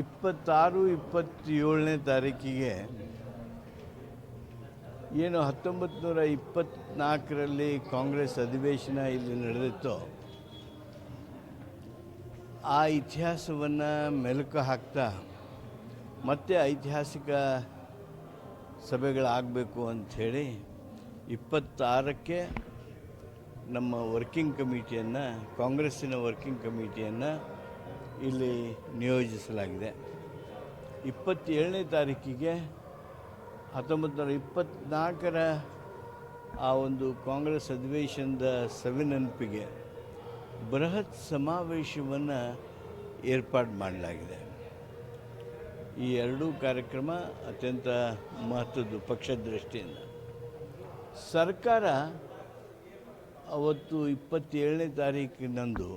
ಇಪ್ಪತ್ತಾರು, ಇಪ್ಪತ್ತೇಳನೇ ತಾರೀಕಿಗೆ ಏನು ಹತ್ತೊಂಬತ್ತು ನೂರ ಇಪ್ಪತ್ತ್ನಾಲ್ಕರಲ್ಲಿ ಕಾಂಗ್ರೆಸ್ ಅಧಿವೇಶನ ಇಲ್ಲಿ ನಡೆದಿತ್ತೋ. ಆ ಇತಿಹಾಸವನ್ನು ಮೆಲುಕು ಹಾಕ್ತಾ ಮತ್ತೆ ಐತಿಹಾಸಿಕ ಸಭೆಗಳಾಗಬೇಕು ಅಂಥೇಳಿ ಇಪ್ಪತ್ತಾರಕ್ಕೆ ನಮ್ಮ ವರ್ಕಿಂಗ್ ಕಮಿಟಿಯನ್ನು ಕಾಂಗ್ರೆಸ್ಸಿನ ವರ್ಕಿಂಗ್ ಕಮಿಟಿಯನ್ನು ಇಲ್ಲಿ ನಿಯೋಜಿಸಲಾಗಿದೆ. ಇಪ್ಪತ್ತೇಳನೇ ತಾರೀಕಿಗೆ ಹತ್ತೊಂಬತ್ತು ನೂರ ಇಪ್ಪತ್ತ್ನಾಲ್ಕರ ಆ ಒಂದು ಕಾಂಗ್ರೆಸ್ ಅಧಿವೇಶನದ ಸವಿನೆನಪಿಗೆ ಬೃಹತ್ ಸಮಾವೇಶವನ್ನು ಏರ್ಪಾಡು ಮಾಡಲಾಗಿದೆ. ಈ ಎರಡೂ ಕಾರ್ಯಕ್ರಮ ಅತ್ಯಂತ ಮಹತ್ವದ್ದು ಪಕ್ಷದ ದೃಷ್ಟಿಯಿಂದ ಸರ್ಕಾರ ಅವತ್ತು ಇಪ್ಪತ್ತೇಳನೇ ತಾರೀಕಿನಂದು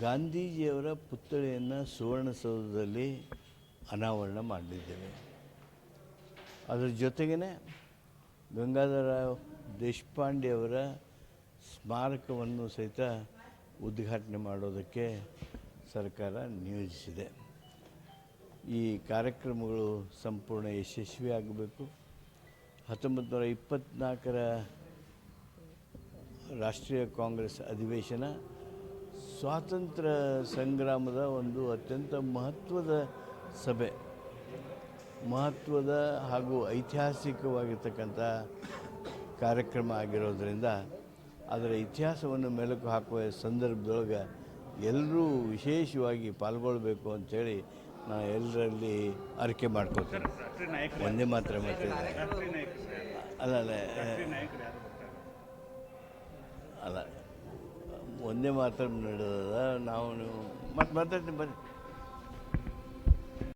ಗಾಂಧೀಜಿಯವರ ಪುತ್ಥಳಿಯನ್ನು ಸುವರ್ಣಸೌಧದಲ್ಲಿ ಅನಾವರಣ ಮಾಡಲಿದ್ದೇವೆ ಅದರ ಜೊತೆಗೇ ಗಂಗಾಧರ ದೇಶಪಾಂಡೆಯವರ ಸ್ಮಾರಕವನ್ನು ಸಹಿತ ಉದ್ಘಾಟನೆ ಮಾಡೋದಕ್ಕೆ ಸರ್ಕಾರ ನಿಯೋಜಿಸಿದೆ. ಈ ಕಾರ್ಯಕ್ರಮಗಳು ಸಂಪೂರ್ಣ ಯಶಸ್ವಿಯಾಗಬೇಕು. ಹತ್ತೊಂಬತ್ತು ನೂರ ಇಪ್ಪತ್ತ್ನಾಲ್ಕರ ರಾಷ್ಟ್ರೀಯ ಕಾಂಗ್ರೆಸ್ ಅಧಿವೇಶನ ಸ್ವಾತಂತ್ರ್ಯ ಸಂಗ್ರಾಮದ ಒಂದು ಅತ್ಯಂತ ಮಹತ್ವದ ಸಭೆ. ಮಹತ್ವದ ಹಾಗೂ ಐತಿಹಾಸಿಕವಾಗಿರ್ತಕ್ಕಂಥ ಕಾರ್ಯಕ್ರಮ ಆಗಿರೋದರಿಂದ ಅದರ ಇತಿಹಾಸವನ್ನು ಮೆಲುಕು ಹಾಕುವ ಸಂದರ್ಭದೊಳಗೆ ಎಲ್ಲರೂ ವಿಶೇಷವಾಗಿ ಪಾಲ್ಗೊಳ್ಬೇಕು ಅಂಥೇಳಿ ನಾನು ಎಲ್ಲರಲ್ಲಿ ಅರಿಕೆ ಮಾಡ್ಕೋತೀನಿ. ಒಂದೇ ಮಾತ್ರ ಮತ್ತೆ ಅಲ್ಲ ಅಲ್ಲ ಒಂದೇ ಮಾತ್ರ ನಡೆದ ನಾವು ಮತ್ತೆ ಮಾತಾಡ್ತೀನಿ ಬರ್ರಿ